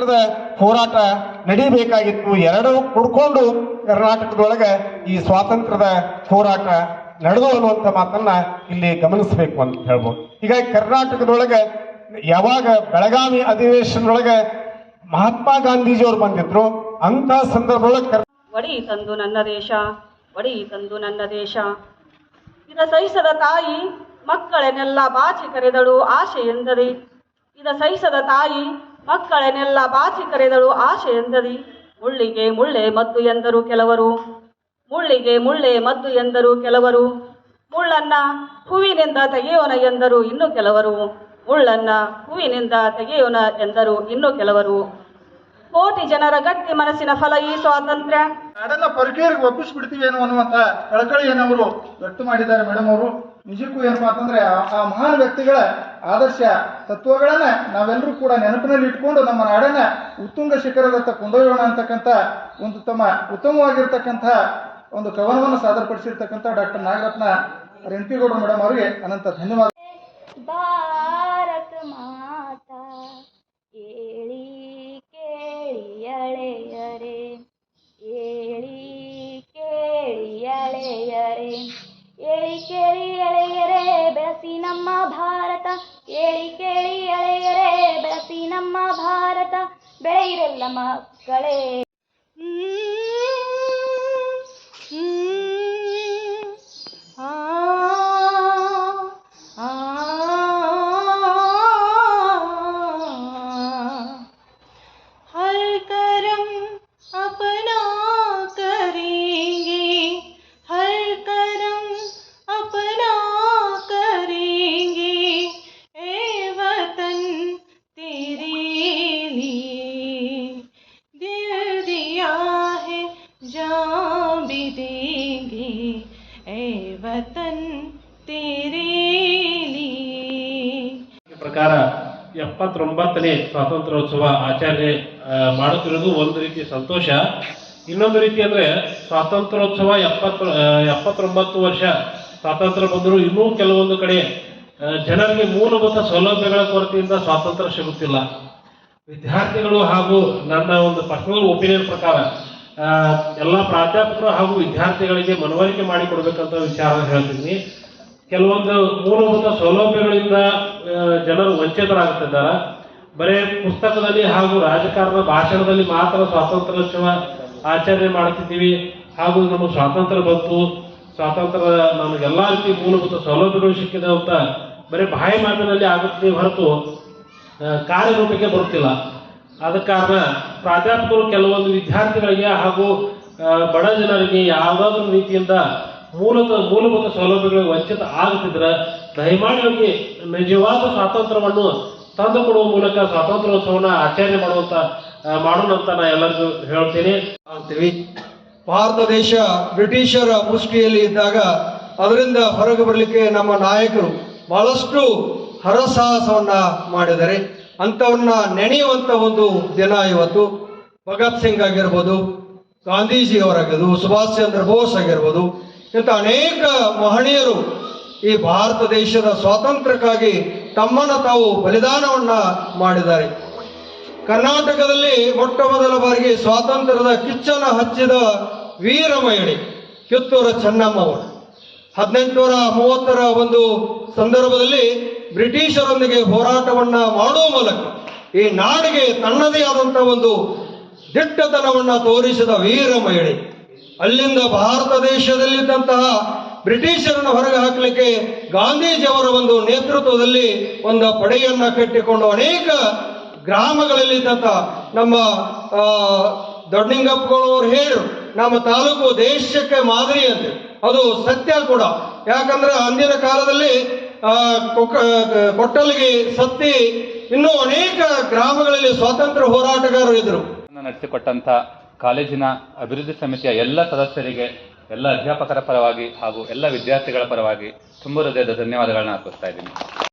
ಸ್ವಾತಂತ್ರ್ಯದ ಹೋರಾಟ ನಡೀಬೇಕಾಗಿತ್ತು. ಎರಡು ಕೂಡ್ಕೊಂಡು ಕರ್ನಾಟಕದೊಳಗೆ ಈ ಸ್ವಾತಂತ್ರ್ಯದ ಹೋರಾಟ ನಡೆದು ಅನ್ನುವಂಥ ಮಾತನ್ನ ಇಲ್ಲಿ ಗಮನಿಸಬೇಕು ಅಂತ ಹೇಳ್ಬೋದು. ಹೀಗಾಗಿ ಕರ್ನಾಟಕದೊಳಗೆ ಯಾವಾಗ ಬೆಳಗಾವಿ ಅಧಿವೇಶನದೊಳಗೆ ಮಹಾತ್ಮ ಗಾಂಧೀಜಿಯವರು ಬಂದಿದ್ರು ಅಂತ ಸಂದರ್ಭದೊಳಗೆ ಕರ್- ತಂದು ನನ್ನ ದೇಶ ಒಡೆಯಿತಂದು ನನ್ನ ದೇಶ. ಇದ ಸಹಿಸದ ತಾಯಿ ಮಕ್ಕಳನ್ನೆಲ್ಲ ಬಾಚಿ ಕರೆದಳು ಆಶೆ ಎಂದರೆ ಇದ ಸಹಿಸದ ತಾಯಿ ಮಕ್ಕಳನ್ನೆಲ್ಲ ಬಾಚಿ ಕರೆದಳು ಆಶೆ ಎಂದದಿ ಮುಳ್ಳಿಗೆ ಮುಳ್ಳೆ ಮದ್ದು ಎಂದರು ಕೆಲವರು. ಮುಳ್ಳಿಗೆ ಮುಳ್ಳೆ ಮದ್ದು ಎಂದರು ಕೆಲವರು. ಮುಳ್ಳನ್ನ ಹೂವಿನಿಂದ ತೆಗೆಯೋಣ ಎಂದರು ಇನ್ನು ಕೆಲವರು. ಮುಳ್ಳನ್ನ ಹೂವಿನಿಂದ ತೆಗೆಯೋಣ ಎಂದರು ಇನ್ನು ಕೆಲವರು. ಕೋಟಿ ಜನರ ಗಟ್ಟಿ ಮನಸ್ಸಿನ ಫಲ ಈ ಸ್ವಾತಂತ್ರ್ಯ. ಒಪ್ಪಿಸಿ ಬಿಡ್ತೀವಿ ಒಪ್ಪಿಸ್ಬಿಡ್ತೀವೇನೋ ಅನ್ನುವಂತ ಕಳಕಳಿ ಏನವರು ವ್ಯಕ್ತ ಮಾಡಿದ್ದಾರೆ ಮೇಡಮ್ ಅವರು. ನಿಜಕ್ಕೂ ಏನಪ್ಪಾ ಅಂತಂದ್ರೆ ಆ ಮಹಾನ್ ವ್ಯಕ್ತಿಗಳ ಆದರ್ಶ ತತ್ವಗಳನ್ನ ನಾವೆಲ್ಲರೂ ಕೂಡ ನೆನಪಿನಲ್ಲಿ ಇಟ್ಕೊಂಡು ನಮ್ಮ ನಾಡನ್ನ ಉತ್ತುಂಗ ಶಿಖರದತ್ತ ಕೊಂಡೊಯ್ಯೋಣ ಅಂತಕ್ಕಂಥ ಒಂದು ತಮ್ಮ ಉತ್ತಮವಾಗಿರ್ತಕ್ಕಂಥ ಒಂದು ಕವನವನ್ನು ಸಾದರಪಡಿಸಿರ್ತಕ್ಕಂಥ ಡಾಕ್ಟರ್ ನಾಗರತ್ನ ರೆಂಪಿಗೌಡ ಮೇಡಮ್ ಅವರಿಗೆ ಅನಂತ ಧನ್ಯವಾದ ನಮ್ಮ ಭಾರತ ಬೆಳೆಯಿರೆಲ್ಲ ಮಕ್ಕಳೇ. ಪ್ರಕಾರ ಎಪ್ಪತ್ತೊಂಬತ್ತನೇ ಸ್ವಾತಂತ್ರ್ಯೋತ್ಸವ ಆಚರಣೆ ಮಾಡುತ್ತಿರೋದು ಒಂದು ರೀತಿ ಸಂತೋಷ. ಇನ್ನೊಂದು ರೀತಿ ಅಂದ್ರೆ ಸ್ವಾತಂತ್ರ್ಯೋತ್ಸವ ಎಪ್ಪತ್ತು ಎಪ್ಪತ್ತೊಂಬತ್ತು ವರ್ಷ ಸ್ವಾತಂತ್ರ್ಯ ಬಂದರೂ ಇನ್ನೂ ಕೆಲವೊಂದು ಕಡೆ ಜನರಿಗೆ ಮೂಲಭೂತ ಸೌಲಭ್ಯಗಳ ಕೊರತೆಯಿಂದ ಸ್ವಾತಂತ್ರ್ಯ ಸಿಗುತ್ತಿಲ್ಲ. ವಿದ್ಯಾರ್ಥಿಗಳು ಹಾಗೂ ನನ್ನ ಒಂದು ಪರ್ಸನಲ್ ಒಪಿನಿಯನ್ ಪ್ರಕಾರ ಎಲ್ಲ ಪ್ರಾಧ್ಯಾಪಕರು ಹಾಗೂ ವಿದ್ಯಾರ್ಥಿಗಳಿಗೆ ಮನವರಿಕೆ ಮಾಡಿಕೊಡ್ಬೇಕಂತ ವಿಚಾರ ಹೇಳ್ತೀನಿ. ಕೆಲವೊಂದು ಮೂಲಭೂತ ಸೌಲಭ್ಯಗಳಿಂದ ಜನರು ವಂಚಿತರಾಗುತ್ತಿದ್ದಾರೆ. ಬರೇ ಪುಸ್ತಕದಲ್ಲಿ ಹಾಗೂ ರಾಜಕಾರಣ ಭಾಷಣದಲ್ಲಿ ಮಾತ್ರ ಸ್ವಾತಂತ್ರ್ಯೋತ್ಸವ ಆಚರಣೆ ಮಾಡುತ್ತಿದ್ದೀವಿ. ಹಾಗೂ ನಮ್ಮ ಸ್ವಾತಂತ್ರ್ಯ ಬಂತು. ಸ್ವಾತಂತ್ರ್ಯ ನಮಗೆಲ್ಲ ರೀತಿ ಮೂಲಭೂತ ಸೌಲಭ್ಯಗಳು ಸಿಕ್ಕಿದೆ ಅಂತ ಬರೀ ಬಾಯಿ ಮಾತಿನಲ್ಲಿ ಆಗುತ್ತೆ ಹೊರತು ಕಾರ್ಯರೂಪಕ್ಕೆ ಬರುತ್ತಿಲ್ಲ. ಕಾರಣ ಪ್ರಾಧ್ಯಾಪಕರು ಕೆಲವೊಂದು ವಿದ್ಯಾರ್ಥಿಗಳಿಗೆ ಹಾಗೂ ಬಡ ಜನರಿಗೆ ಯಾವುದಾದ್ರೂ ರೀತಿಯಿಂದ ಮೂಲತ ಮೂಲಭೂತ ಸೌಲಭ್ಯಗಳಿಗೆ ವಂಚಿತ ಆಗುತ್ತಿದ್ರೆ ದಯಮಾಡಿ ಅವರಿಗೆ ನಿಜವಾದ ಸ್ವಾತಂತ್ರ್ಯವನ್ನು ತಂದುಕೊಡುವ ಮೂಲಕ ಸ್ವಾತಂತ್ರ್ಯೋತ್ಸವನ ಆಚರಣೆ ಮಾಡುವಂತ ಮಾಡೋಣ ಅಂತ ನಾ ಎಲ್ಲರಿಗೂ ಹೇಳ್ತೀನಿ. ಅಂತೀವಿ ಭಾರತ ದೇಶ ಬ್ರಿಟಿಷರ ಮುಷ್ಟಿಯಲ್ಲಿ ಇದ್ದಾಗ ಅದರಿಂದ ಹೊರಗೆ ಬರಲಿಕ್ಕೆ ನಮ್ಮ ನಾಯಕರು ಬಹಳಷ್ಟು ಹರಸಾಹಸವನ್ನ ಮಾಡಿದ್ದಾರೆ. ಅಂಥವನ್ನ ನೆನೆಯುವಂತ ಒಂದು ದಿನ ಇವತ್ತು. ಭಗತ್ ಸಿಂಗ್ ಆಗಿರ್ಬೋದು, ಗಾಂಧೀಜಿ ಅವರಾಗಿರ್ಬೋದು, ಸುಭಾಷ್ ಚಂದ್ರ ಬೋಸ್ ಆಗಿರ್ಬೋದು, ಇಂಥ ಅನೇಕ ಮಹನೀಯರು ಈ ಭಾರತ ದೇಶದ ಸ್ವಾತಂತ್ರ್ಯಕ್ಕಾಗಿ ತಮ್ಮನ್ನು ತಾವು ಬಲಿದಾನವನ್ನ ಮಾಡಿದ್ದಾರೆ. ಕರ್ನಾಟಕದಲ್ಲಿ ಮೊಟ್ಟ ಮೊದಲ ಬಾರಿಗೆ ಸ್ವಾತಂತ್ರ್ಯದ ಕಿಚ್ಚನ ಹಚ್ಚಿದ ವೀರ ಮಹಿಳೆ ಕಿತ್ತೂರ ಚೆನ್ನಮ್ಮವರು. ಹದಿನೆಂಟುನೂರ ಮೂವತ್ತರ ಒಂದು ಸಂದರ್ಭದಲ್ಲಿ ಬ್ರಿಟಿಷರೊಂದಿಗೆ ಹೋರಾಟವನ್ನ ಮಾಡುವ ಮೂಲಕ ಈ ನಾಡಿಗೆ ತನ್ನದೇ ಆದಂತ ಒಂದು ದಿಟ್ಟತನವನ್ನ ತೋರಿಸಿದ ವೀರ ಮಹಿಳೆ. ಅಲ್ಲಿಂದ ಭಾರತ ದೇಶದಲ್ಲಿದ್ದಂತಹ ಬ್ರಿಟಿಷರನ್ನು ಹೊರಗೆ ಹಾಕಲಿಕ್ಕೆ ಗಾಂಧೀಜಿಯವರ ಒಂದು ನೇತೃತ್ವದಲ್ಲಿ ಒಂದು ಪಡೆಯನ್ನ ಕಟ್ಟಿಕೊಂಡು ಅನೇಕ ಗ್ರಾಮಗಳಲ್ಲಿದ್ದಂತಹ ನಮ್ಮ ದೊಡ್ಡಿಂಗಪ್ಪಗಳು ಅವರು ಹೇಳು ನಮ್ಮ ತಾಲೂಕು ದೇಶಕ್ಕೆ ಮಾದರಿ ಅದು ಸತ್ಯ ಕೂಡ. ಯಾಕಂದ್ರೆ ಅಂದಿನ ಕಾಲದಲ್ಲಿ ಕೊಟ್ಟಲಿಗೆ ಸತ್ತಿ ಇನ್ನೂ ಅನೇಕ ಗ್ರಾಮಗಳಲ್ಲಿ ಸ್ವಾತಂತ್ರ್ಯ ಹೋರಾಟಗಾರರು ಇದ್ರು ನಡೆಸಿಕೊಟ್ಟಂತ ಕಾಲೇಜಿನ ಅಭಿವೃದ್ಧಿ ಸಮಿತಿಯ ಎಲ್ಲ ಸದಸ್ಯರಿಗೆ, ಎಲ್ಲ ಅಧ್ಯಾಪಕರ ಪರವಾಗಿ ಹಾಗೂ ಎಲ್ಲ ವಿದ್ಯಾರ್ಥಿಗಳ ಪರವಾಗಿ ತುಂಬ ಹೃದಯದ ಧನ್ಯವಾದಗಳನ್ನು ಅರ್ಪಿಸ್ತಾ ಇದ್ದೀನಿ.